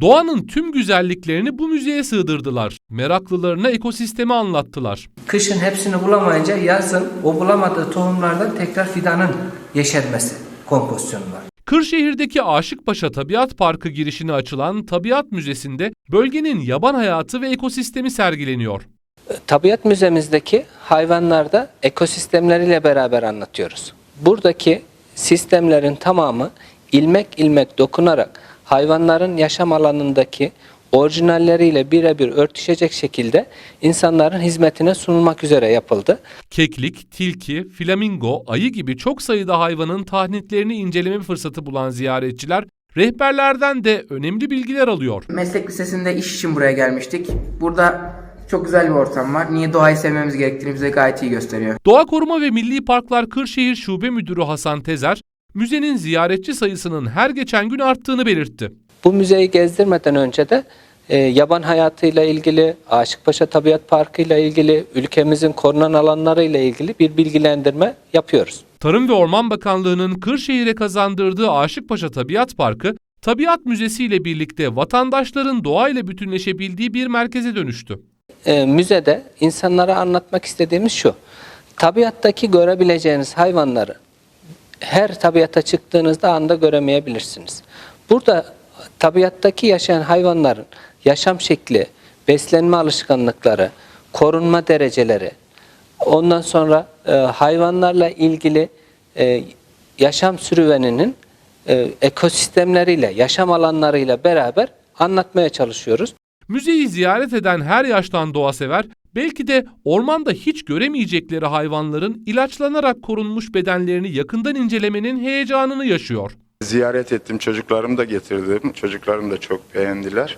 Doğanın tüm güzelliklerini bu müzeye sığdırdılar. Meraklılarına ekosistemi anlattılar. Kışın hepsini bulamayınca yazın o bulamadığı tohumlardan tekrar fidanın yeşermesi kompozisyonu var. Kırşehir'deki Aşıkpaşa Tabiat Parkı girişine açılan Tabiat Müzesi'nde bölgenin yaban hayatı ve ekosistemi sergileniyor. Tabiat müzemizdeki hayvanlarda ekosistemleriyle beraber anlatıyoruz. Buradaki sistemlerin tamamı ilmek ilmek dokunarak hayvanların yaşam alanındaki orijinalleriyle birebir örtüşecek şekilde insanların hizmetine sunulmak üzere yapıldı. Keklik, tilki, flamingo, ayı gibi çok sayıda hayvanın tahnitlerini inceleme fırsatı bulan ziyaretçiler rehberlerden de önemli bilgiler alıyor. Meslek lisesinde iş için buraya gelmiştik. Burada çok güzel bir ortam var. Niye doğayı sevmemiz gerektiğini bize gayet iyi gösteriyor. Doğa Koruma ve Milli Parklar Kırşehir Şube Müdürü Hasan Tezer, müzenin ziyaretçi sayısının her geçen gün arttığını belirtti. Bu müzeyi gezdirmeden önce de e, yaban hayatıyla ilgili, Aşıkpaşa Tabiat Parkı ile ilgili, ülkemizin korunan alanları ile ilgili bir bilgilendirme yapıyoruz. Tarım ve Orman Bakanlığı'nın Kırşehir'e kazandırdığı Aşıkpaşa Tabiat Parkı, Tabiat Müzesi ile birlikte vatandaşların doğayla bütünleşebildiği bir merkeze dönüştü. e, müzede insanlara anlatmak istediğimiz şu. Tabiattaki görebileceğiniz hayvanları her tabiata çıktığınızda anda göremeyebilirsiniz. Burada tabiattaki yaşayan hayvanların yaşam şekli, beslenme alışkanlıkları, korunma dereceleri, ondan sonra e, hayvanlarla ilgili e, yaşam sürüveninin e, ekosistemleriyle, yaşam alanlarıyla beraber anlatmaya çalışıyoruz. Müzeyi ziyaret eden her yaştan doğa sever, belki de ormanda hiç göremeyecekleri hayvanların ilaçlanarak korunmuş bedenlerini yakından incelemenin heyecanını yaşıyor. Ziyaret ettim, çocuklarımı da getirdim. Çocuklarım da çok beğendiler.